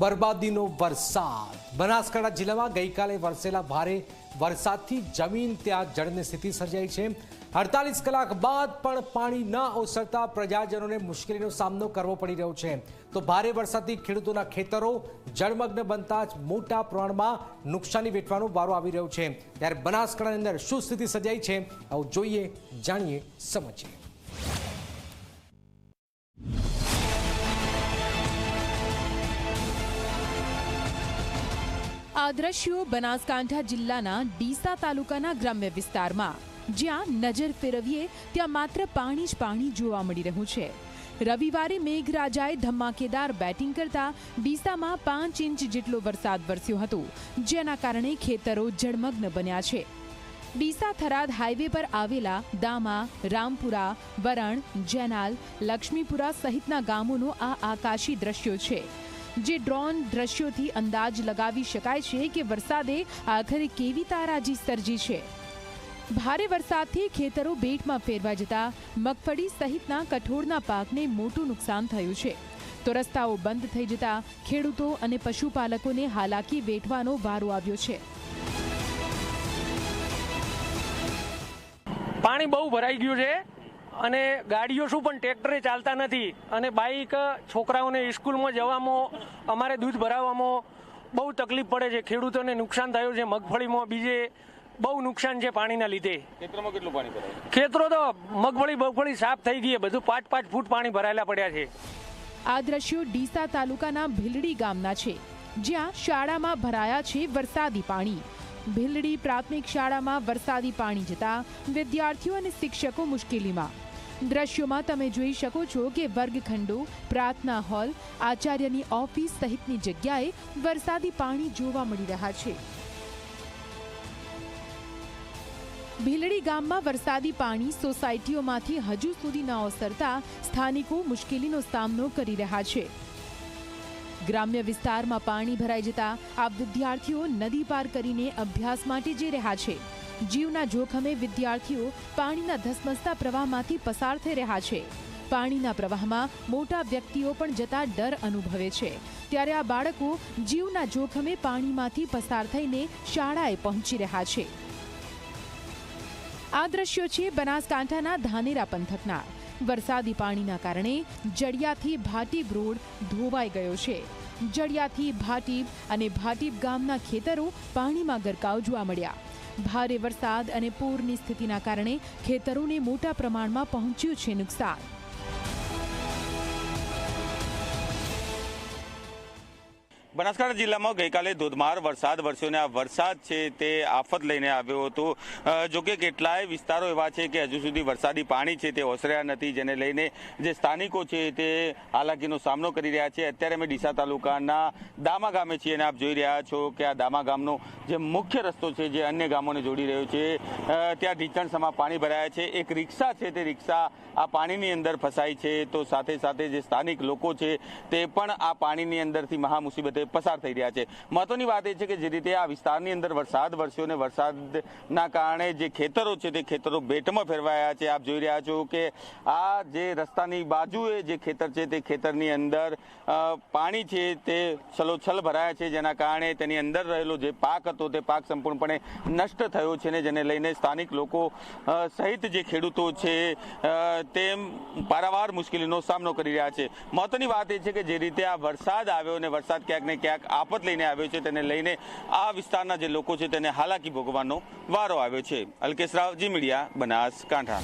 બરબાદીનો વરસાદ. બનાસકાંઠા જિલ્લામાં ગઈકાલે વરસેલા ભારે વરસાદથી જમીન ત્યાં જળની સ્થિતિ સર્જાઈ છે. અડતાલીસ કલાક બાદ પણ પાણી ન ઓસરતા પ્રજાજનોને મુશ્કેલીનો સામનો કરવો પડી રહ્યો છે. તો ભારે વરસાદથી ખેડૂતોના ખેતરો જળમગ્ન બનતા જ મોટા પ્રમાણમાં નુકસાની વેઠવાનો વારો આવી રહ્યો છે. ત્યારે બનાસકાંઠાની અંદર શું સ્થિતિ સર્જાઈ છે? આવું જોઈએ, જાણીએ, સમજીએ. આ દ્રશ્યો બનાસકાંઠા જિલ્લાના ડીસા તાલુકાના ગ્રામ્ય વિસ્તારમાં. જ્યાં નજર ફેરવીએ ત્યાં માત્ર પાણી જ પાણી જોવા મળી રહ્યું છે. રવિવારે મેઘરાજાએ ધમાકેદાર બેટિંગ કરતા ડીસામાં પાંચ ઇંચ જેટલો વરસાદ વરસ્યો હતો, જેના કારણે ખેતરો જળમગ્ન બન્યા છે. ડીસા થરાદ હાઈવે પર આવેલા દામા, રામપુરા, વરણ, જેનાલ, લક્ષ્મીપુરા સહિતના ગામોનો આ આકાશી દ્રશ્યો છે. જે ડ્રોન દ્રશ્યોથી અંદાજ લગાવી શકાય છે કે વરસાદે આખરે કેવી તારાજી સર્જી છે. ભારે વરસાદથી ખેતરો બેટમાં ફેરવા જતા, મગફળી સહિતના કઠોળના પાકને મોટું નુકસાન થયું છે. તો રસ્તાઓ બંધ થઈ જતા, ખેડૂતો અને પશુપાલકોને હાલાકી વેઠવાનો વારો આવ્યો છે. પાણી બહુ ભરાઈ ગયું છે. અને ગાડીઓ શું પણ ટ્રેક્ટરે ચાલતા નથી. અને બાઈક છોકરાઓને સ્કૂલમાં જવામાં અમારે દૂધ ભરાવવામાં બહુ તકલીફ પડે છે. ખેડૂતોને નુકસાન થયું છે મગફળીમાં. બીજે બહુ નુકસાન છે પાણીના લીધે. ખેતરમાં કેટલું પાણી ભરાય? ખેતરો તો મગફળી બગફળી સાફ થઈ ગઈ છે. બધું પાંચ પાંચ ફૂટ પાણી ભરાયેલા પડ્યા છે. આ દ્રશ્યો ડીસા તાલુકાના ભીલડી ગામના છે જ્યાં શાળામાં ભરાયા છે વરસાદી પાણી. ભીલડી પ્રાથમિક શાળામાં વરસાદી પાણી જતા વિદ્યાર્થીઓ અને શિક્ષકો મુશ્કેલીમાં. દ્રશ્યોમાં તમે જોઈ શકો છો કે વર્ગખંડો, પ્રાર્થના હોલ, આચાર્યની ઓફિસ સહિતની જગ્યાએ વરસાદી પાણી જોવા મળી રહ્યા છે. ભીલડી ગામમાં વરસાદી પાણી સોસાયટીઓમાંથી હજુ સુધી ન ઓસરતા સ્થાનિકો મુશ્કેલીનો સામનો કરી રહ્યા છે. ગ્રામ્ય વિસ્તારમાં પાણી ભરાઈ જતા આ વિદ્યાર્થીઓ નદી પાર કરીને અભ્યાસ માટે જઈ રહ્યા છે. જીવના જોખમે વિદ્યાર્થીઓ પાણીના ધસમસતા પ્રવાહમાંથી પસાર થઈ રહ્યા છે. પાણીના પ્રવાહમાં મોટા વ્યક્તિઓ પણ જતા ડર અનુભવે છે. ત્યારે આ બાળકો જીવના જોખમે પાણીમાંથી પસાર થઈને શાળાએ પહોંચી રહ્યા છે. આ દ્રશ્યો છે બનાસકાંઠાના ધાનેરા પંથકના. વરસાદી પાણીના કારણે જડિયાથી ભાટીબ રોડ ધોવાઈ ગયો છે. જડિયાથી ભાટીબ અને ભાટીબ ગામના ખેતરો પાણીમાં ગરકાવ જોવા મળ્યા. ભારે વરસાદ અને પૂરની સ્થિતિના કારણે ખેતરોને મોટા પ્રમાણમાં પહોંચ્યું છે નુકસાન. બનાસકાંઠા જિલ્લામાં ગઈકાલે ધોધમાર વરસાદ વરસ્યો અને આ વરસાદ છે તે આફત લઈને આવ્યો હતો. જોકે કેટલાય વિસ્તારો એવા છે કે હજુ સુધી વરસાદી પાણી છે તે ઓસર્યા નથી, જેને લઈને જે સ્થાનિકો છે તે હાલાકીનો સામનો કરી રહ્યા છે. અત્યારે અમે ડીસા તાલુકાના દામા ગામે છીએ અને આપ જોઈ રહ્યા છો કે આ દામા ગામનો જે મુખ્ય રસ્તો છે જે અન્ય ગામોને જોડી રહ્યો છે ત્યાં ઢીચણ સમા પાણી ભરાયા છે. એક રિક્ષા છે તે રિક્ષા આ પાણીની અંદર ફસાઈ છે. તો સાથે સાથે જે સ્થાનિક લોકો છે તે પણ આ પાણીની અંદરથી મહા મુસીબતે પસાર થઈ રહ્યા છે. મહત્વની વાત એ છે કે જે રીતે આ વિસ્તારની અંદર વરસાદ, વરસ્યો અને વરસાદના કારણે જે ખેતરો છે તે ખેતરો બેટમાં ફેરવાયા છે. આપ જોઈ રહ્યા છો કે આ જે રસ્તાની બાજુએ જે ખેતર છે તે ખેતરની અંદર પાણી છે તે છલોછલ ભરાયા છે, જેના કારણે તેની અંદર રહેલો જે પાક હતો તે પાક સંપૂર્ણપણે નષ્ટ થયો છે ને જેને લઈને સ્થાનિક લોકો સહિત જે ખેડૂતો છે તેમ પારાવાર મુશ્કેલીનો સામનો કરી રહ્યા છે. મહત્વની વાત એ છે કે જે રીતે આ વરસાદ આવ્યો અને વરસાદ ક્યાંક ને ક્યાંક આફત લઈને આવ્યો છે તેને લઈને આ વિસ્તારના જે લોકો છે તેને હાલાકી ભોગવવાનો વારો આવ્યો છે. અલ્કેશ રાવ જી મીડિયા બનાસકાંઠા